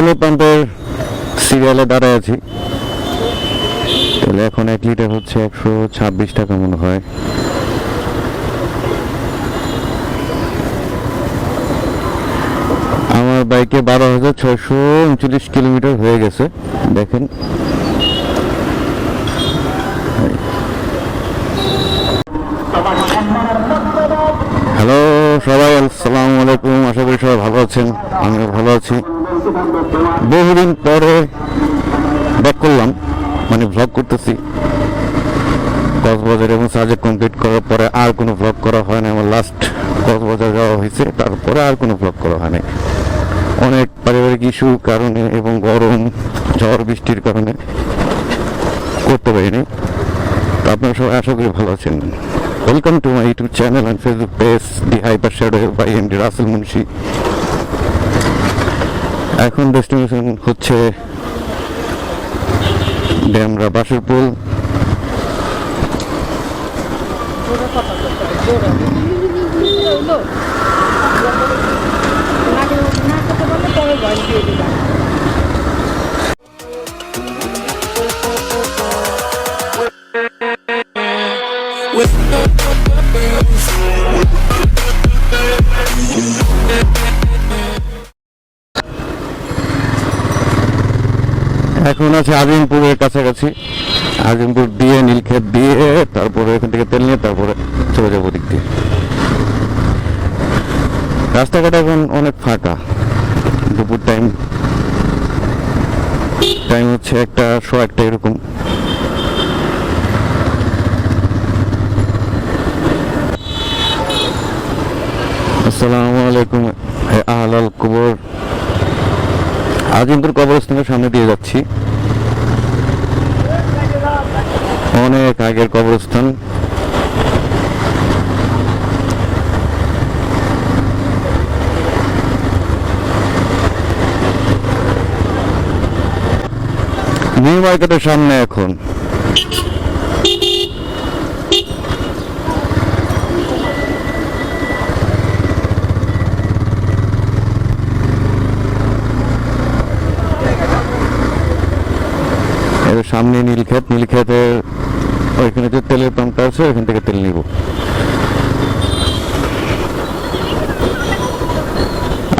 তেলের পাম্পের সিরিয়ালে দাঁড়ায় আছি। তাহলে এখন এক লিটার হচ্ছে একশো ছাব্বিশ টাকা মনে হয়। আমার বাইকে বারো হাজার ছয়শো উনচল্লিশ কিলোমিটার হয়ে গেছে, দেখেন। হ্যালো সবাই, আসসালামু আলাইকুম, আশা করি সবাই ভালো আছেন, আমিও ভালো আছি। বহুদিন পরে ব্যাক করলাম মানে ভ্লগ করতেছি। কক্সবাজার এবং সাজেক কমপ্লিট করার পরে আর কোনো ভ্লগ করা হয় না আমার লাস্ট কক্সবাজার যাওয়া হয়েছে, তারপরে আর কোনো ভ্লগ করা হয় না অনেক পারিবারিক ইস্যু কারণে এবং গরম, ঝড় বৃষ্টির কারণে করতে পারিনি। তো আপনারা সবাই আশা করি ভালো আছেন। Welcome to my YouTube channel and Facebook page the hyper shadow by M D Rasel Munshi এখন ডেস্টিনেশন হচ্ছে ড্যামরা বাসুরপুল। আছে আজিমপুরের কাছাকাছি। আজিমপুর দিয়ে নীলক্ষেত দিয়ে তারপরে এখান থেকে তেল নিয়ে তারপরে চলে যাব দিক দিয়ে। রাস্তাঘাট এখন অনেক ফাঁকা। দুপুর টাইম টাইম হচ্ছে একটা শো একটা এরকম। আসসালামু আলাইকুম আহলাল কুবর। আজিমপুর কবরস্থানের সামনে দিয়ে যাচ্ছি। অনেক আগের কবরস্থান। নিউ মার্কেটের সামনে এখন। সামনে নীলক্ষেত। নীলক্ষেতের ওইখানে যে তেলের পাম্পটা আছে ওইখান থেকে তেল নিব।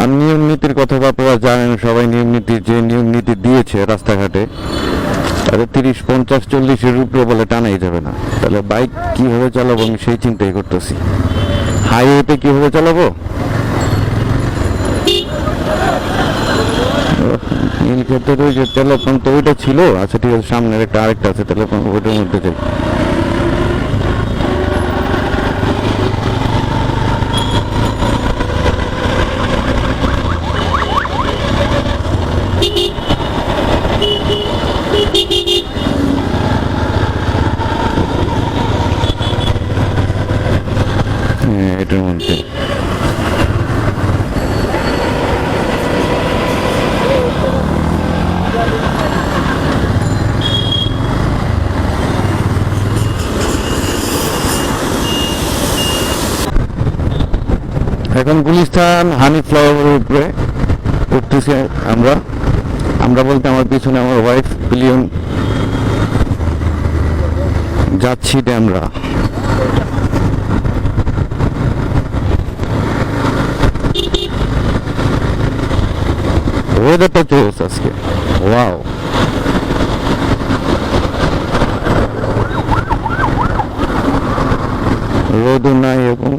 আর নিয়ম নীতির কথা আপনারা জানেন, সবাই নিয়ম নীতি, যে নিয়ম নীতি দিয়েছে রাস্তাঘাটে, তাহলে তিরিশ, পঞ্চাশ, চল্লিশের উপরে বলে টানাই যাবে না। তাহলে বাইক কীভাবে চালাবো আমি সেই চিন্তাই করতেছি। হাইওয়েতে কীভাবে চালাবো? নীলক্ষেতের ওই যে তেলের পাম্প তো ওইটা ছিল। আচ্ছা ঠিক আছে, সামনের একটা আরেকটা আছে তেলের পাম্প ওইটার মধ্যে যাই হ্যাঁ এটার মধ্যে এখন গুলিস্তান, হানি ফ্লাওয়ারের উপরে উঠতেছি আমরা। আমরা বলতে আমার পিছনে আমার ওয়াইফ বিলিয়ন যাচ্ছি ড্যামরা। ওয়েদারটা চলছে আজকে? ওয়াও রোদও নাই এবং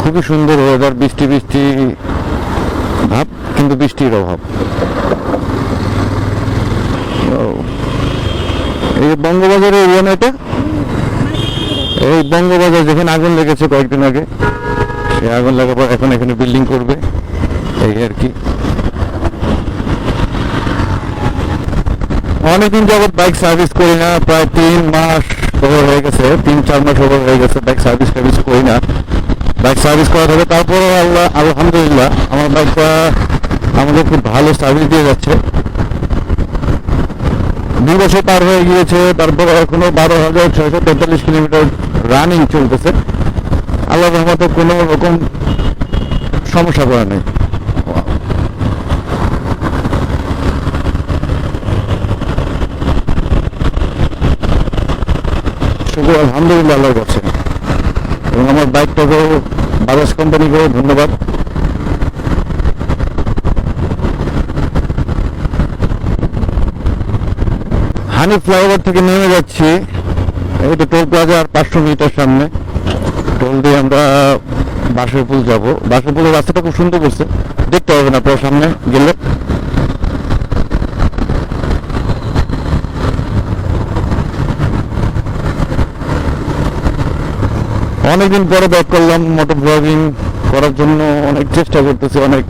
খুবই সুন্দর ওয়েদার বৃষ্টি বৃষ্টি ভাব, কিন্তু বৃষ্টির অভাব। এই যে বঙ্গবাজারের এটা? এই বঙ্গবাজার যেখানে আগুন লেগেছে কয়েকদিন আগে সেই আগুন লাগার পর এখন এখানে বিল্ডিং করবে, এই আর কি। অনেকদিন যাবত বাইক সার্ভিস করি না, প্রায় তিন মাস ওভার হয়ে গেছে, তিন, চার মাস ওভার হয়ে গেছে বাইক সার্ভিস টার্ভিস করি না। বাইক সার্ভিস করা হবে। তারপরে আল্লাহ, আলহামদুলিল্লাহ, আমার বাইকটা আমাদের খুব ভালো সার্ভিস দিয়ে যাচ্ছে। দুই বছর পার হয়ে গিয়েছে, তারপর এখনও বারো হাজার ছয়শো তেতাল্লিশ কিলোমিটার রানিং চলতেছে। আল্লাহ রহমতে কোনো রকম সমস্যা করা নেই। শুধু আলহামদুলিল্লাহ আল্লাহ করছে এবং আমার বাইকটাকেও বাজাজ কোম্পানিকেও ধন্যবাদ। হানি ফ্লাইওভার থেকে নেমে যাচ্ছি। এই তো টোল প্লাজা আর পাঁচশো মিটার সামনে। টোল দিয়ে আমরা বাসের পুল যাব। বাসের পুলের রাস্তাটা খুব সুন্দর করছে। দেখতে হবে না আপনার সামনে গেলে। অনেকদিন পরে ব্যাক করলাম, মোটর ব্লগিং করার জন্য অনেক চেষ্টা করতেছি, অনেক।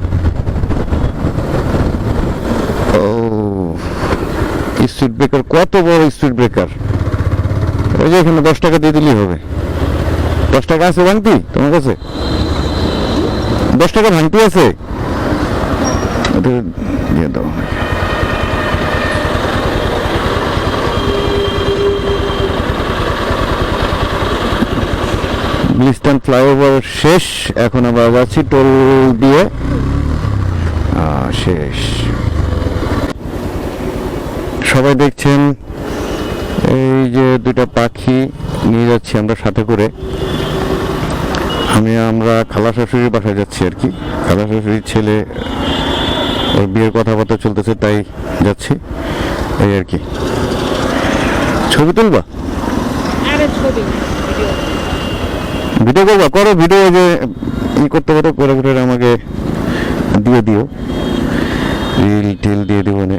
স্পিড ব্রেকার কত বড় স্পিড ব্রেকার ওই যে এখানে দশ টাকা দিয়ে দিলেই হবে। দশ টাকা আছে ভাঙতি তোমার কাছে? দশ টাকা ভাঙতি আছে? দিয়ে দাও। ব্লিস্টান ফ্লাইওভার শেষ, এখন আমরা যাচ্ছি টোল দিয়ে। শেষ। সবাই দেখছেন, এই যে দুটা পাখি নিয়ে যাচ্ছি আমরা সাথে করে। আমি, আমরা খালা শাশুড়ির বাসায় যাচ্ছি আর কি। খালা শাশুড়ির ছেলে, ওর বিয়ের কথাবার্তা চলতেছে, তাই যাচ্ছি। এই আর কি। ছবি তুলবা? ছবি ভিডিও করবা, করো ভিডিও যে ই করতে পারো, করে করে আমাকে দিয়ে দিও। রিল টিল দিয়ে দিও মানে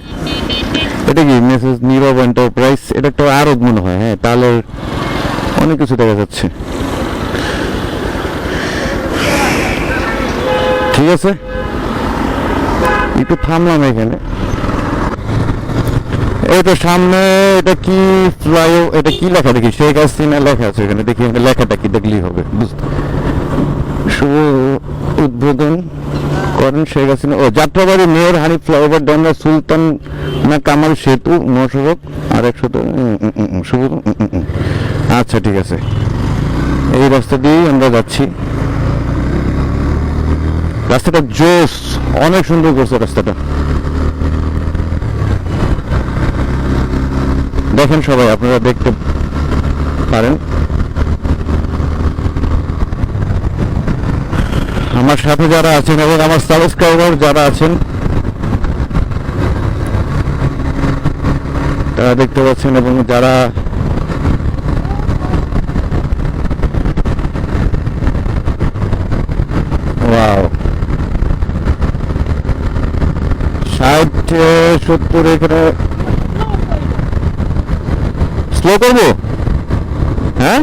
এটা কি মেসেজ নীরব এন্টারপ্রাইজ এটা একটা আরব মনে হয় হ্যাঁ তাহলে অনেক কিছু দেখা যাচ্ছে। ঠিক আছে? একটু থামলাম এখানে। তো সামনে এটা কি ফ্লাই এটা কি লেখা দেখি? শেখ হাসিনা লেখা আছে এখানে দেখি লেখাটা কি দেখলেই হবে বুঝতে। শুভ উদ্বোধন করেন শেখ হাসিনা। ও যাত্রাবাড়ি মেয়র হানিফ ফ্লাইওভার ডান্ডা সুলতান না কামাল সেতু মহাসড়ক আর একশো শুভ উম, উম। আচ্ছা ঠিক আছে। এই রাস্তা দিয়েই আমরা যাচ্ছি। রাস্তাটা জোস অনেক সুন্দর করছে রাস্তাটা। দেখেন সবাই, আপনারা দেখতে পারেন। আমার সাথে যারা আছেন এবং আমার সাবস্ক্রাইবার যারা আছেন, তারা দেখতে পাচ্ছেন এবং যারা ষাট, সত্তর, এখানে স্লো করব? হ্যাঁ?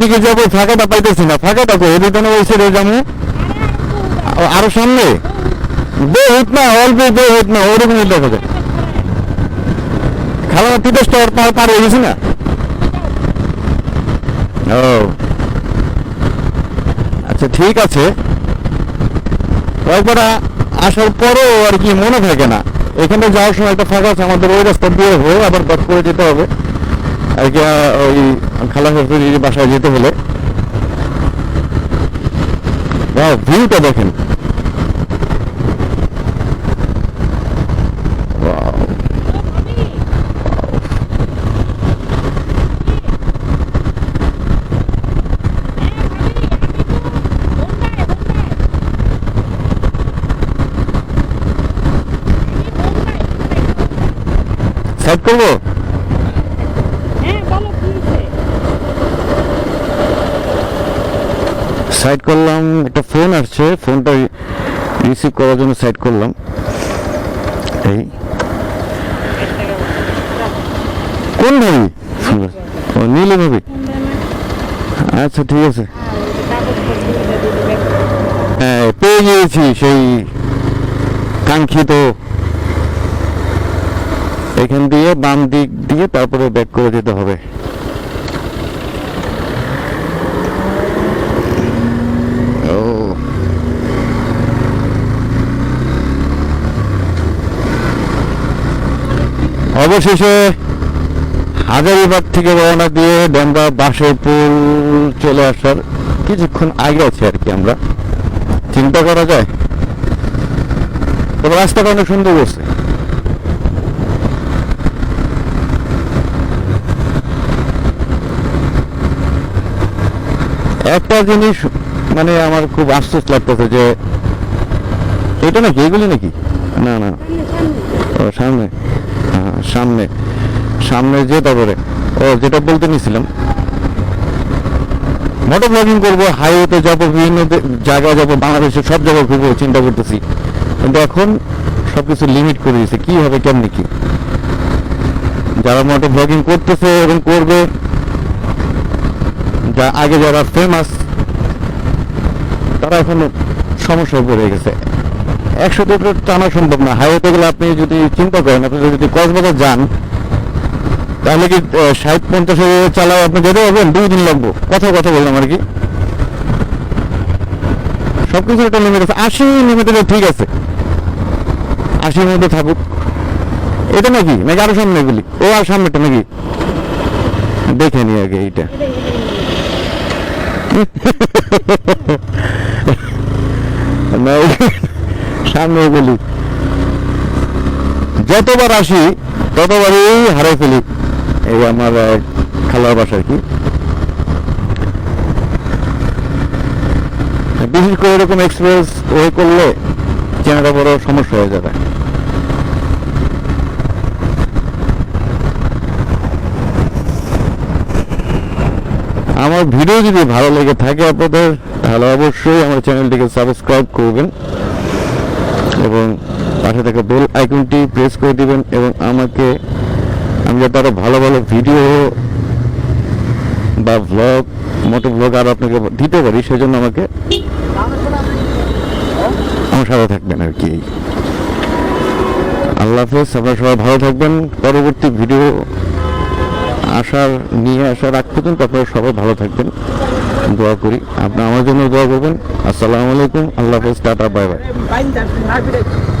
দিকে যাব? ফাঁকাটা পাইতেছি না। ফাঁকাটা কই? এদিকে ওই সাইডে যাব। আরও সামনে? বহুত না অল্প বহুত না, ওরকমই দেখা যায়। খালা তিতাস টাওয়ার পার পার হয়ে গেছি না? ও। আচ্ছা ঠিক আছে। কয়েকবার আসার পরও আর কি মনে থাকে না। এখানে যাওয়ার সময় একটা ফাঁকা আছে, আমাদের ওই রাস্তা দিয়ে হয়ে আবার ব্যাক করে যেতে হবে। আর কি ওই খালা শাশুড়ির বাসায় যেতে হলে। ভিউটা দেখেন Wow. সাইড করব? হ্যাঁ সাইড করলাম একটা ফোন আসছে ফোনটা রিসিভ করার জন্য সাইড করলাম। এই। কোন ভাবি ও নীলে ভাবি। আচ্ছা ঠিক আছে। হ্যাঁ পেয়ে গিয়েছি সেই কাঙ্ক্ষিত এখান দিয়ে বাম দিক দিয়ে তারপরে ব্যাক করে যেতে হবে। অবশেষে হাজারিবাগ থেকে রওনা দিয়ে ডেমরা পুল চলে আসার কিছুক্ষণ আগে আছে আর কি আমরা। চিন্তা করা যায়। তবে রাস্তাটা অনেক সুন্দর করছে একটা জিনিস মানে আমার খুব আশ্চর্য লাগতেছে যে এটা নাকি এগুলি নাকি? না না। ও সামনে। হ্যাঁ, সামনে। সামনে যে তারপরে ও যেটা বলতে নিছিলাম মোটর ব্লগিং করব হাইওয়েতে যাব বিভিন্ন জায়গায় যাব বাংলাদেশের সব জায়গায় ঘুরবো চিন্তা করতেছি। কিন্তু এখন সবকিছু লিমিট করে দিয়েছে কি হবে কেমনি কি? যারা মোটর ব্লগিং করতেছে এবং করবে যা আগে যারা ফেমাস তারা এখন সমস্যায় পড়ে গেছে। একশো তো টানা সম্ভব না। হাইওয়েতে গেলে আপনি যদি চিন্তা করেন, আপনি যদি কক্সবাজার যান, তাহলে কি ষাট পঞ্চাশে চালাও আপনি যেতে পারবেন? দুই দিন লাগবো। কথা কথা বললাম আর কি। সবকিছু একটা লিমিট আছে। আশি লিমিটেড ঠিক আছে। আশির মধ্যে থাকুক। এটা নাকি? নাকি আরও সামনে এগুলি ও আর সামনেটা নাকি? দেখে নি আগে এইটা। সামনে এগুলি। যতবার আসি, ততবারই হারাই ফেলি। এই আমার খালার বাসা আর কি। বিশেষ করে এরকম এক্সপ্রেস ওয়ে করলে চেনাটা বড় সমস্যা হয়ে যাবে। আমার ভিডিও যদি ভালো লেগে থাকে আপনাদের, তাহলে অবশ্যই আমার চ্যানেলটিকে সাবস্ক্রাইব করবেন এবং পাশে থাকা বেল আইকনটি প্রেস করে দিবেন এবং আমাকে, আমি যাতে আরও ভালো ভালো ভিডিও বা ভ্লগ মোটো ভ্লগ আরও আপনাকে দিতে পারি, সেজন্য আমাকে আমার সাথে থাকবেন আর কি। আল্লাহ হাফেজ, আপনারা সবাই ভালো থাকবেন। পরবর্তী ভিডিও আসার নিয়ে আসার আগ পর্যন্ত আপনারা সবাই ভালো থাকবেন। দোয়া করি। আপনি আমার জন্য দোয়া করবেন। আসসালামু আলাইকুম। আল্লাহ হাফেজ। Tata, bye bye.